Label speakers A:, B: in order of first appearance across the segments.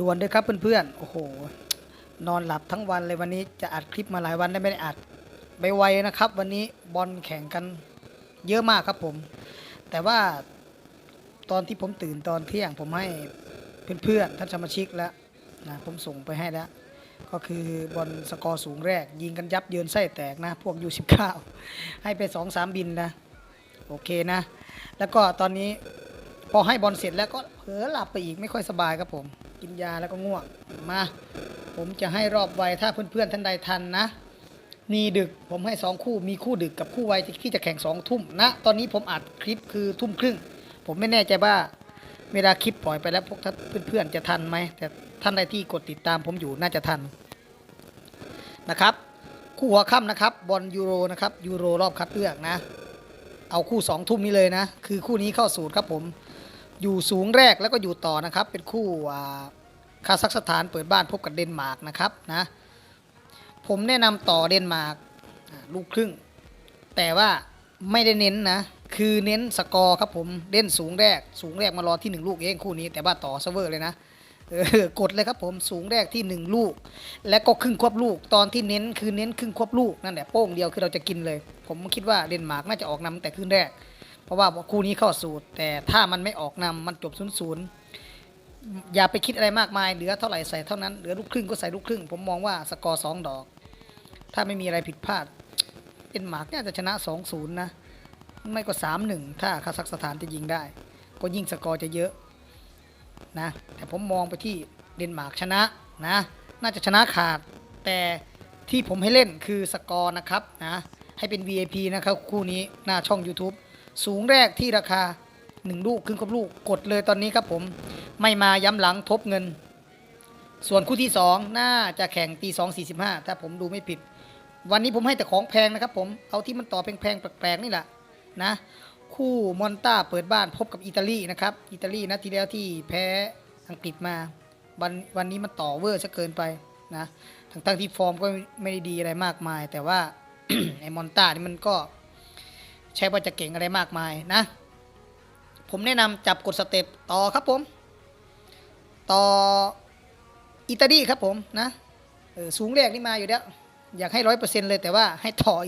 A: ด่วนด้วยครับเพื่อนๆ โอ้โห นอนหลับทั้งวันเลยวันนี้จะอัดคลิปมาหลายวันได้ไม่ได้อัดไปไวนะครับ วันนี้บอลแข่งกันเยอะมากครับผม แต่ว่าตอนที่ผมตื่นตอนเที่ยงผมให้เพื่อนๆท่านสมาชิกแล้วนะผมส่งไปให้แล้ว ก็คือบอลสกอร์สูงแรก ยิงกันยับเยินไส้แตกนะ พวกยูสิบเก้าให้ไปสองสามบินนะ โอเคนะ แล้วก็ตอนนี้พอให้บอลเสร็จแล้วก็เผลอหลับไปอีกไม่ค่อยสบายครับผม กินยาแล้วก็ง่วงมา ผมจะให้รอบไวถ้าเพื่อนๆท่านใดทันนะ มีดึกผมให้สองคู่มีคู่ดึกกับคู่ไวที่จะแข่งสองทุ่มนะ ตอนนี้ผมอัดคลิปคือทุ่มครึ่ง ผมไม่แน่ใจว่าเวลาคลิปปล่อยไปแล้วพวกท่านเพื่อนๆจะทันไหมแต่ท่านใดที่กดติดตามผมอยู่น่าจะทันนะครับคู่หัวค่ำนะครับบอลยูโรนะครับยูโรรอบคัดเลือกนะ เอาคู่สองทุ่มนี้เลยนะ คือคู่นี้เข้าสูตรครับผม อยู่สูงแรกแล้วก็อยู่ต่อนะครับ เป็นคู่คาซัคสถานเปิดบ้านพบกับเดนมาร์กนะครับนะผมแนะนำต่อเดนมาร์กลูกครึ่ง แต่ว่าไม่ได้เน้นนะ คือเน้นสกอร์ครับผมเล่นสูงแรก สูงแรกมารอที่หนึ่งลูกเองคู่นี้ แต่ว่าต่อเซเวอร์เลยนะกดเลยครับผมสูงแรกที่หนึ่งลูก และก็ครึ่งควบลูกตอนที่เน้นคือเน้นครึ่งควบลูกนั่นแหละโป้งเดียวคือเราจะกินเลย ผมคิดว่าเดนมาร์กน่าจะออกนำแต่ครึ่งแรก เพราะว่าคู่นี้เข้าสูตร แต่ถ้ามันไม่ออกนำมันจบศูนย์ศูนย์อย่าไปคิดอะไรมากมายเหลือเท่าไหร่ใส่เท่านั้นเหลือลูกครึ่งก็ใส่ลูกครึ่ง ผมมองว่าสกอร์สองดอก ถ้าไม่มีอะไรผิดพลาดเดนมาร์กน่าจะชนะสองศูนย์นะไม่ก็สามหนึ่งถ้าคาซัคสถานจะยิงได้ ก็ยิ่งสกอร์จะเยอะนะแต่ผมมองไปที่เดนมาร์กชนะนะน่าจะชนะขาด แต่ที่ผมให้เล่นคือสกอร์นะครับนะให้เป็น VIP นะครับคู่นี้หน้าช่อง YouTube สูงแรกที่ราคา 1 ลูกครึ่งกับลูกกดเลยตอนนี้ครับผม ไม่มาย้ำหลังทบเงิน ส่วนคู่ที่ 2 น่าจะแข่งตี2 45 ถ้าผมดูไม่ผิด วันนี้ผมให้แต่ของแพงนะครับผมเอาที่มันต่อแพงๆแปลกๆนี่แหละนะ คู่มอนต้าเปิดบ้านพบกับอิตาลีนะครับอิตาลีนะที่แล้วที่แพ้อังกฤษมาวันวันนี้มันต่อเวอร์ซะเกินไปนะทั้งทั้งที่ฟอร์มก็ไม่ได้ดีอะไรมากมาย แต่ว่าไอ้มอนต้านี่มันก็ ใช่ว่าจะเก่งอะไรมากมายนะ ผมแนะนำจับกดสเต็ปต่อครับผม ต่ออิตาลีครับผมนะออสูงแรกนี่มาอยู่แล้วอยากให้ร้อยเปอร์เซ็นต์เลยแต่ว่าให้ถอย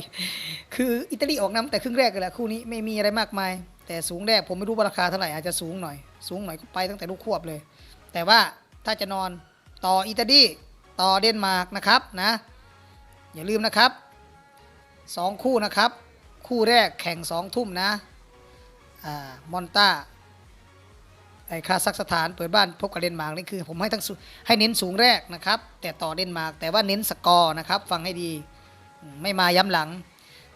A: คืออิตาลีออกนำแต่ครึ่งแรกเลยแหละคู่นี้ไม่มีอะไรมากมาย แต่สูงแรกผมไม่รู้ราคาเท่าไหร่อาจจะสูงหน่อย สูงหน่อยก็ไปตั้งแต่ลูกควบเลย แต่ว่าถ้าจะนอนต่ออิตาลีต่อเดนมาร์กนะครับนะอย่าลืมนะครับสองคู่นะครับ คู่แรกแข่งสองทุ่มนะมอนตาไอคาซัคสถานเปิดบ้านพบกับเดนมาร์กนี่คือ ผมให้ทั้งสูให้เน้นสูงแรกนะครับ แต่ต่อเดนมาร์กแต่ว่าเน้นสกอร์นะครับ ฟังให้ดีไม่มาย้ำหลัง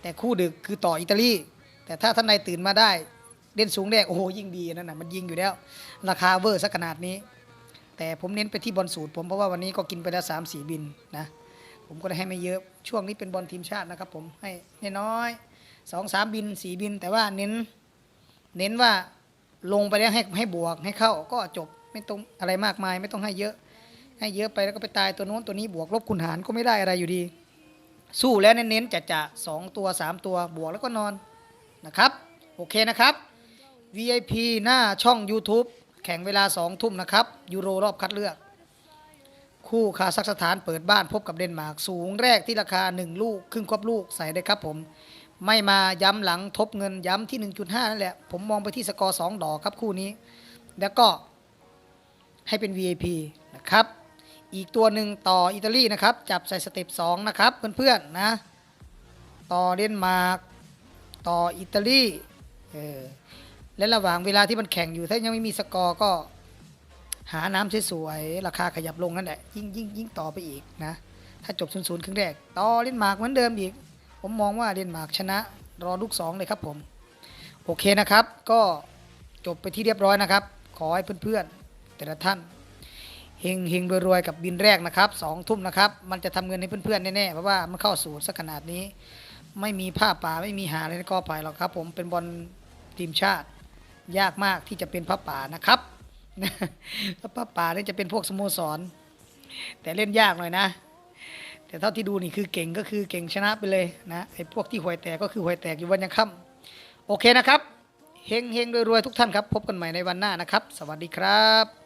A: แต่คู่ดึกคือต่ออิตาลี แต่ถ้าท่านใดตื่นมาได้เล่นสูงแรกโอ้โหยิ่งดีนั่นนะมันยิงอยู่แล้ว ราคาเวอร์สักขนาดนี้ แต่ผมเน้นไปที่บอลสูตร ผมเพราะว่าวันนี้ก็กินไปแล้วสามสี่บินนะผมก็ได้ให้ไม่เยอะช่วงนี้เป็นบอลทีมชาตินะครับ ผมให้น้อยๆ สองสามบินสี่บิน แต่ว่าเน้น เน้นว่าลงไปแล้วให้ให้บวกให้เข้าก็จบไม่ต้องอะไรมากมาย ไม่ต้องให้เยอะ ให้เยอะไปแล้วก็ไปตายตัวโน้นตัวนี้บวกลบคูณหารก็ไม่ได้อะไรอยู่ดี สู้แล้วเน้นๆจะจะสองตัวสามตัวบวกแล้วก็นอนนะครับโอเคนะครับ VIP หน้าช่อง YouTube แข่งเวลา2ทุ่มนะครับ ยูโรรอบคัดเลือก คู่คาซัคสถานเปิดบ้านพบกับเดนมาร์กสูงแรกที่ราคา 1 ลูก ครึ่งควบลูกใส่ได้ครับผม ไม่มาย้ำหลังทบเงินย้ำที่ 1.5 นั่นแหละ ผมมองไปที่สกอร์ 2 ดอกครับคู่นี้ แล้วก็ให้เป็น VIP นะครับ อีกตัวหนึ่งต่ออิตาลีนะครับ จับใส่สเต็ป2นะครับเพื่อนๆนะ ต่อเดนมาร์กต่ออิตาลีเออและระหว่างเวลาที่มันแข่งอยู่ถ้ายังไม่มีสกอร์ก็หาน้ำสวยๆราคาขยับลงนั่นแหละยิ่งยิ่งยิ่งต่อไปอีกนะ ถ้าจบศูนย์ศูนย์ครึ่งแรก ต่อเดนมาร์กเหมือนเดิมอีก ผมมองว่าเดนมาร์กชนะรอลูกสองเลยครับผม โอเคนะครับ ก็จบไปที่เรียบร้อยนะครับ ขอให้เพื่อนๆ แต่ละท่านเฮงเฮงรวยๆกับบินแรกนะครับสองทุ่มนะครับ มันจะทำเงินให้เพื่อนๆแน่ๆเพราะว่ามันเข้าสูตรสักขนาดนี้ ไม่มีผ้าป่าไม่มีหาอะไรในกอไผ่หรอกครับ ผมเป็นบอลทีมชาติ ยากมากที่จะเป็นผ้าป่านะครับถ้าผ้าป่าเนี่ยจะเป็นพวกสโมสร แต่เล่นยากหน่อยนะ แต่เท่าที่ดูนี่คือเก่งก็คือเก่งชนะไปเลยนะไอ้พวกที่หวยแตกก็คือหวยแตกอยู่วันยังค่ำโอเคนะครับเฮงเฮงรวยๆทุกท่านครับ พบกันใหม่ในวันหน้านะครับ สวัสดีครับ